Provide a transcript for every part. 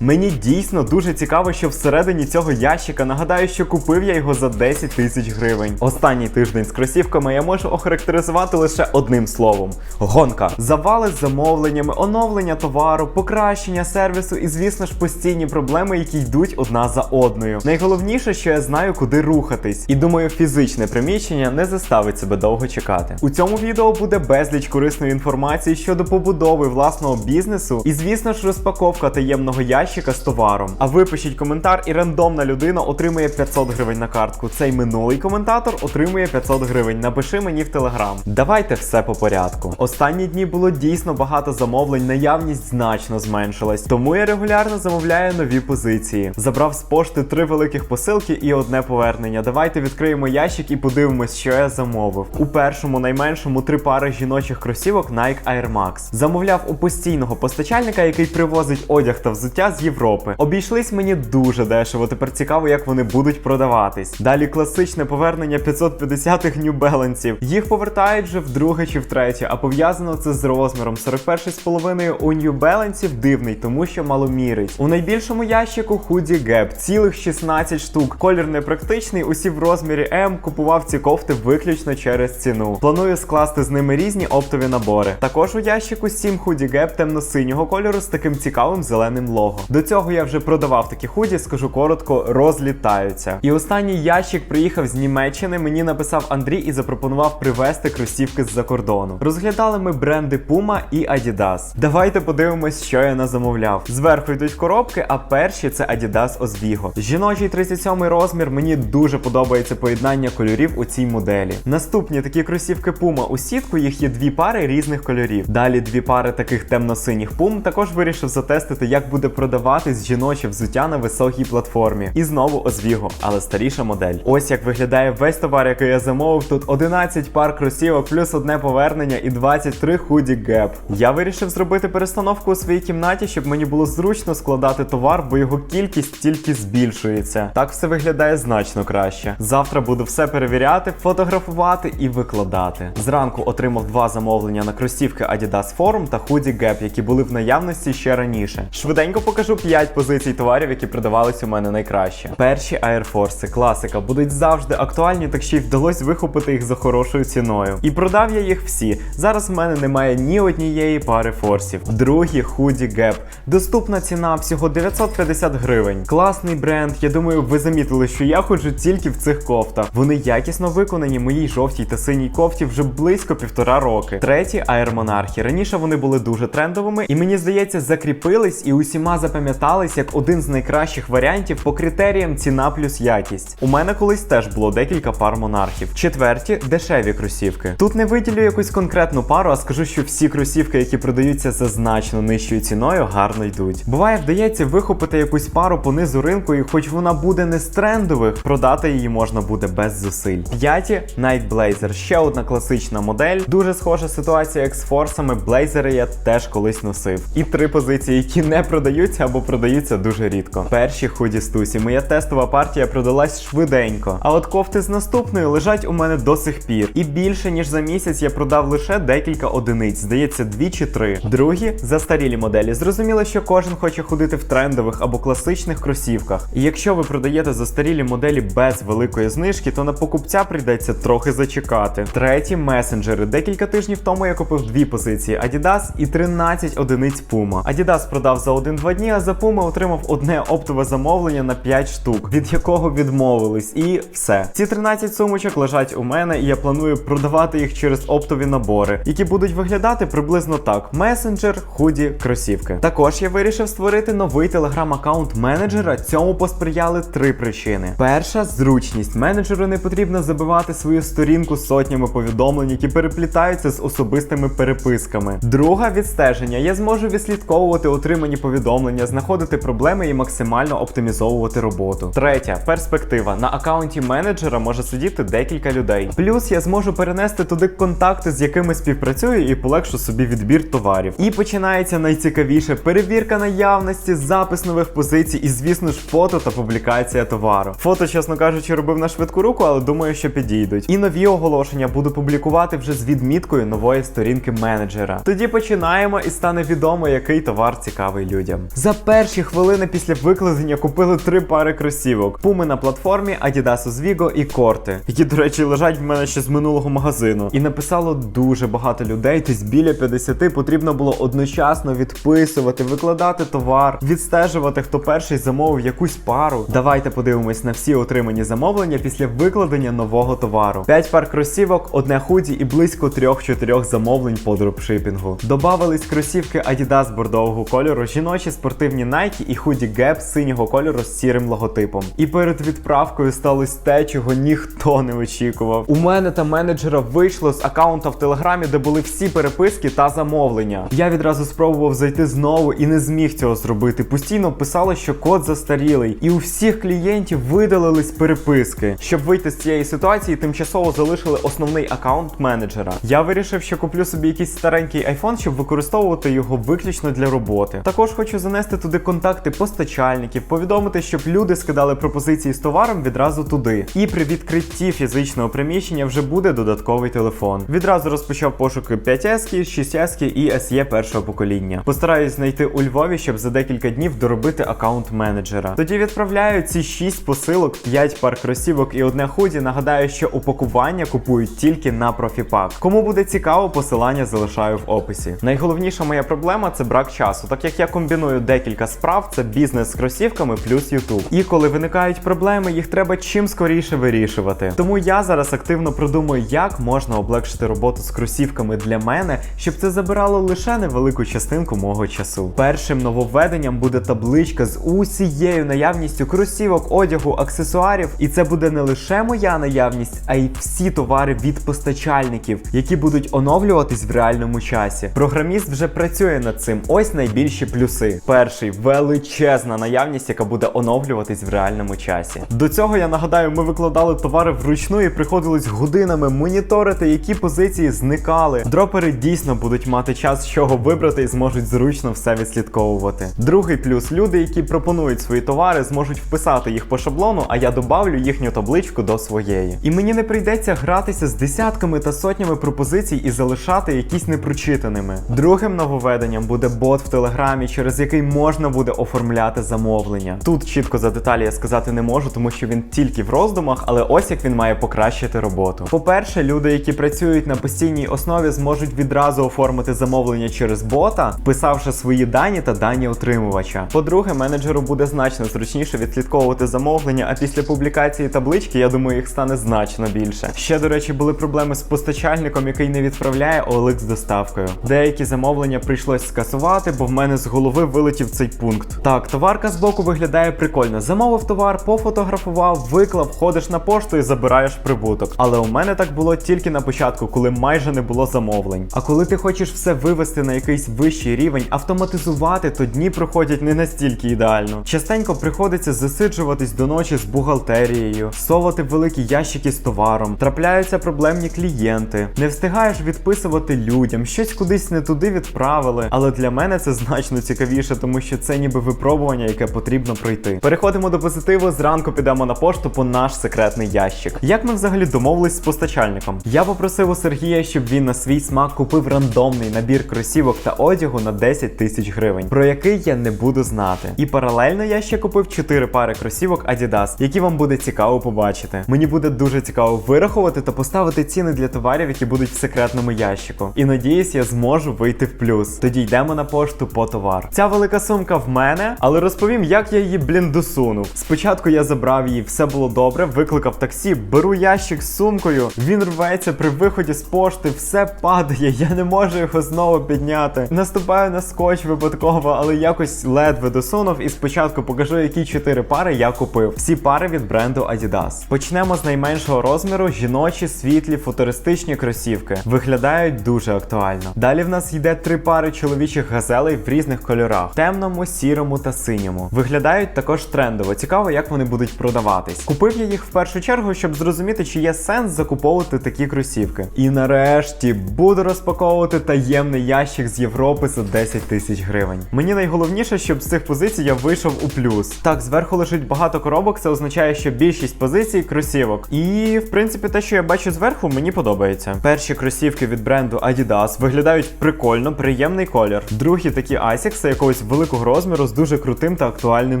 Мені дійсно дуже цікаво, що всередині цього ящика нагадаю, що купив я його за 10 тисяч гривень. Останній тиждень з кросівками я можу охарактеризувати лише одним словом: гонка. Завали з замовленнями, оновлення товару, покращення сервісу і, звісно ж, постійні проблеми, які йдуть одна за одною. Найголовніше, що я знаю, куди рухатись, і думаю, фізичне приміщення не заставить себе довго чекати. У цьому відео буде безліч корисної інформації щодо побудови власного бізнесу, і, звісно ж, розпаковка таємного ящика з товаром. А ви пишіть коментар, і рандомна людина отримує 500 гривень на картку. Цей минулий коментатор отримує 500 гривень. Напиши мені в телеграм. Давайте все по порядку. Останні дні було дійсно багато замовлень, наявність значно зменшилась. Тому я регулярно замовляю нові позиції. Забрав з пошти три великих посилки і одне повернення. Давайте відкриємо ящик і подивимось, що я замовив. У першому найменшому три пари жіночих кросівок Nike Air Max. Замовляв у постійного постачальника, який привозить одяг та взуття з Європи. Обійшлись мені дуже дешево. Тепер цікаво, як вони будуть продаватись. Далі класичне повернення 550-х New Balance. Їх повертають вже вдруге чи втретє, а пов'язано це з розміром 41,5 у New Balance дивний, тому що маломірить. У найбільшому ящику худі Gap, цілих 16 штук. Колір непрактичний, усі в розмірі М. Купував ці кофти виключно через ціну. Планую скласти з ними різні оптові набори. Також у ящику 7 худі Gap темно-синього кольору з таким цікавим зеленим лого. До цього я вже продавав такі худі, скажу коротко, розлітаються. І останній ящик приїхав з Німеччини. Мені написав Андрій і запропонував привезти кросівки з-за кордону. Розглядали ми бренди Puma і Adidas. Давайте подивимось, що я назамовляв. Зверху йдуть коробки, а перші це Adidas Oswego. Жіночий 37 розмір. Мені дуже подобається поєднання кольорів у цій моделі. Наступні такі кросівки Puma у сітку. Їх є дві пари різних кольорів. Далі дві пари таких темно-синіх Pum. Також вирішив затестити, як буде продаватись жіноче взуття на високій платформі. І знову Oswego, але старіша модель. Ось як виглядає весь товар, який я замовив. Тут 11 пар кросівок, плюс одне повернення і 23 худі Gap. Я вирішив зробити перестановку у своїй кімнаті, щоб мені було зручно складати товар, бо його кількість тільки збільшується. Так все виглядає значно краще. Завтра буду все перевіряти, фотографувати і викладати. Зранку отримав два замовлення на кросівки Adidas Forum та худі Gap, які були в наявності ще раніше. Швиденько покажу 5 позицій товарів, які продавались у мене найкраще. Перші Air Force, класика, будуть завжди актуальні, так ще й вдалося вихопити їх за хорошою ціною. І продав я їх всі. Зараз в мене немає ні однієї пари форсів. Другі худі Gap. Доступна ціна всього 950 гривень. Класний бренд. Я думаю, ви замітили, що я ходжу тільки в цих кофтах. Вони якісно виконані моїй жовтій та синій кофті вже близько півтора роки. Треті Air Monarchy. Раніше вони були дуже трендовими, і мені здається, закріпились і усіма запам'ятались як один з найкращих варіантів по критеріям ціна плюс якість. У мене колись теж було декілька пар монархів. Четверті дешеві кросівки. Тут не виділю якусь конкретну пару, а скажу, що всі кросівки, які продаються за значно нижчою ціною, гарно йдуть. Буває, вдається вихопити якусь пару по низу ринку, і хоч вона буде не з трендових, продати її можна буде без зусиль. П'яті Night Blazer. ще одна класична модель. Дуже схожа ситуація як з форсами. Блейзери я теж колись носив. І три позиції, які не продаються або продаються дуже рідко. Перші худі стусі. Моя тестова партія продалась швиденько. А от кофти з наступною лежать у мене до сих пір. І більше ніж за місяць я продав лише декілька одиниць, здається, дві чи три. Другі застарілі моделі. Зрозуміло, що кожен хоче ходити в трендових або класичних кросівках. І якщо ви продаєте застарілі моделі без великої знижки, то на покупця прийдеться трохи зачекати. Треті месенджери. Декілька тижнів тому я купив дві позиції Adidas і 13 одиниць Puma. Adidas продав за 1-2 дні, а за Puma отримав одне оптове замовлення на 5 штук, від якого відмовились. І все. Ці 13 сумочок лежать у мене, і я планую продавати їх через оптові набори, які будуть виглядати приблизно так: месенджер, худі, кросівки. Також я вирішив створити новий телеграм-аккаунт менеджера. Цьому посприяли три причини: перша зручність. Менеджеру не потрібно забивати свою сторінку сотнями повідомлень, які переплітаються з особистими переписками. Друга відстеження. Я зможу відслідковувати отримані повідомлення, знаходити проблеми і максимально оптимізовувати роботу. Третя перспектива. На аккаунті менеджера може сидіти декілька людей. Плюс я зможу перенести туди контакти, з якими співпрацюю, і полегшу собі відбір товарів. І починається найцікавіше перевірка наявності, запис нових позицій і, звісно ж, фото та публікація товару. Фото, чесно кажучи, робив на швидку руку, але думаю, що підійдуть. І нові оголошення буду публікувати вже з відміткою нової сторінки менеджера. Тоді починаємо і стане відомо, який товар цікавий людям. За перші хвилини після викладення купили три пари кросівок: пуми на платформі, Adidas Vigo і Корти, які, до речі, лежать в мене ще з минулого магазину. І написало дуже багато людей, десь біля 50 потрібно було одночасно відписувати, викладати товар, відстежувати, хто перший замовив якусь пару. Давайте подивимось на всі отримані замовлення після викладення нового товару. 5 пар кросівок, одне худі і близько 3-4 замовлень по дропшипінгу. Добавились кросівки Adidas бордового кольору, жіночі спортивні Nike і худі Gap синього кольору з сірим логотипом. І перед відправкою сталося те, чого ніхто не очікував. У мене та менеджера вийшло з аккаунта в телеграмі, де були всі переписки та замовлення. Я відразу спробував зайти знову і не зміг цього зробити. Постійно писало, що код застарілий, і у всіх клієнтів видалились переписки. Щоб вийти з цієї ситуації, тимчасово залишили основний аккаунт менеджера. Я вирішив, що куплю собі якийсь старенький iPhone, щоб використовувати його виключно для роботи. Також хочу занести туди контакти постачальників, повідомити, щоб люди скидали пропозиції з товаром відразу туди. І при відкритті фізичного приміщення вже буде додатковий телефон. Відразу розпочав пошуки 5S, 6S і SE першого покоління. Постараюсь знайти у Львові, щоб за декілька днів доробити аккаунт менеджера. Тоді відправляю ці 6 посилок, 5 пар кросівок і одне худі. Нагадаю, що упакування купують тільки на профіпак. Кому буде цікаво, посилання залишаю в описі. Найголовніша моя проблема це брак часу, так як я комбіную декілька справ, це бізнес з кросівками плюс YouTube. І коли виникають проблеми, їх треба чим скоріше вирішувати. Тому я зараз активно продумую, як можна облегшити роботу з кросівками для мене, щоб це забирало лише невелику частинку мого часу. Першим нововведенням буде табличка з усією наявністю кросівок, одягу, аксесуарів, і це буде не лише моя наявність, а й всі товари від постачальників, які будуть оновлюватись в реальному часі. Програміст вже працює над цим. Ось найбільші плюси. Перший величезна наявність, яка буде оновлюватись в реальному часі. До цього я нагадаю, ми викладали товари вручну і приходилось годинами моніторити, які позиції зникали. Дропери дійсно будуть мати час, з чого вибрати і зможуть зручно все відслідковувати. Другий плюс люди, які пропонують свої товари, зможуть вписати їх по шаблону, а я добавлю їхню табличку до своєї. І мені не прийдеться гратися з десятками та сотнями пропозицій і залишати якісь непрочитаними. Другим нововведенням буде бот в телеграмі, через який можна буде оформляти замовлення. Тут чітко за деталі я сказати не можу, тому що він тільки в роздумах, але ось як він має покращити роботу. По-перше, люди, які працюють на постійній основі, зможуть відразу оформити замовлення через бота, вписавши свої дані та дані отримувача. По-друге, менеджеру буде значно зручніше відслідковувати замовлення, а після публікації таблички, я думаю, їх стане значно більше. Ще, до речі, були проблеми з постачальником, який не відправляє OLX з доставкою. Деякі замовлення прийшлось скасувати, бо в мене з голови вилетів цей пункт. Так, товарка збоку виглядає прикольно. Замовив товар, пофотографував, виклав, ходиш на пошту і забираєш прибуток. Але у мене так було тільки на початку, коли майже не було замовлень. А коли ти хочеш все вивести на якийсь вищий рівень, автоматизувати, то дні проходять не настільки ідеально. Частенько приходиться засиджуватись до ночі з бухгалтерією, совати великі ящики з товаром, трапляються проблемні клієнти, не встигаєш відписувати людям, щось кудись не туди відправили. Але для мене це значно цікавіше, тому що це ніби випробування, яке потрібно пройти. Переходимо до позитиву. Зранку підемо на пошту по наш секретний ящик. Як ми взагалі домовились з постачальником? Я попросив у Сергія, щоб він на свій смак купив рандомний набір кросівок та одягу на 10 тисяч гривень, про який я не буду знати. І паралельно я ще купив 4 пари кросівок Adidas, які вам буде цікаво побачити. Мені буде дуже цікаво вирахувати та поставити ціни для товарів, які будуть в секретному ящику. І надіюсь, я зможу вийти в плюс. Тоді йдемо на пошту по товар. Ця велика сумка в мене, але розповім, як я її, блін, досунув. Спочатку я забрав її, все було добре, викликав таксі, беру ящик з сумкою. Він рветься при виході з пошти, все падає, я не можу його знову підняти. Наступаю на скотч випадково, але якось ледве досунув. І спочатку покажу, які чотири пари я купив. Всі пари від бренду Adidas. Почнемо з найменшого розміру: жіночі, світлі, футуристичні кросівки. Виглядають дуже актуально. Далі в нас йде три пари чоловічих газелей в різних кольорах: темному, сірому та синьому. Виглядають також трендово. Цікаво, як вони будуть продаватись. Купив я їх в першу чергу, щоб зрозуміти, чи є сенс закуповувати такі кросівки. І нарешті буду розпаковувати таємний ящик з Європи за 10 тисяч гривень. Мені найголовніше, щоб з цих позицій я вийшов у плюс. Так, зверху лежить багато коробок, це означає, що більшість позицій кросівок. І в принципі, те, що я бачу зверху, мені подобається. Перші кросівки від бренду Adidas виглядають прикольно, приємний колір. Другі такі Asics якогось невеликого розміру з дуже крутим та актуальним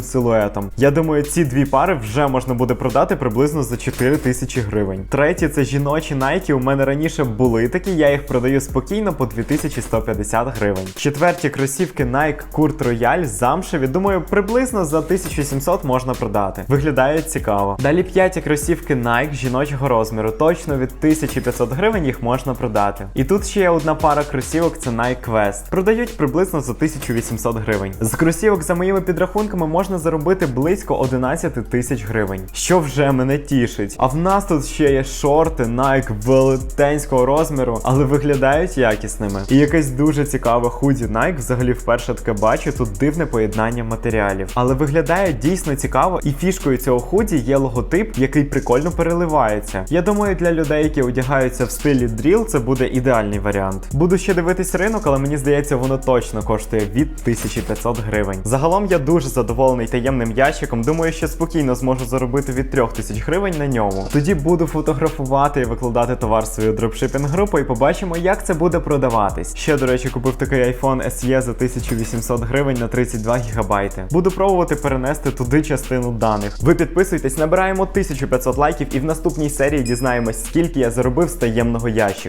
силуетом. Я думаю, ці дві пари вже можна буде продати приблизно за 4 тисячі гривень. Третє це жіночі Nike. У мене раніше були такі, я їх продаю спокійно по 2150 гривень. Четверті кросівки Nike Kurt Royale замшеві, думаю, приблизно за 1700 можна продати. Виглядають цікаво. Далі п'яті кросівки Nike жіночого розміру. Точно від 1500 гривень їх можна продати. І тут ще є одна пара кросівок, це Nike Quest. Продають приблизно за 1800 гривень. З кросівок, за моїми підрахунками, можна заробити близько 11 тисяч гривень, що вже мене тішить. А в нас тут ще є шорти Nike велетенського розміру, але виглядають якісними. І якесь дуже цікаве худі Nike, взагалі вперше таке бачу. Тут дивне поєднання матеріалів. Але виглядає дійсно цікаво, і фішкою цього худі є логотип, який прикольно переливається. Я думаю, для людей, які одягаються в стилі дріл, це буде ідеальний варіант. Буду ще дивитись ринок, але мені здається, воно точно коштує від 1500 гривень. Загалом я дуже задоволений таємним ящиком. Думаю, що спокійно зможу заробити від 3000 гривень на ньому. Тоді буду фотографувати і викладати товар свою дропшипінг групу і побачимо, як це буде продаватись. Ще, до речі, купив такий iPhone SE за 1800 гривень на 32 гігабайти. Буду пробувати перенести туди частину даних. Ви підписуйтесь, набираємо 1500 лайків, і в наступній серії дізнаємось, скільки я заробив з таємного ящика.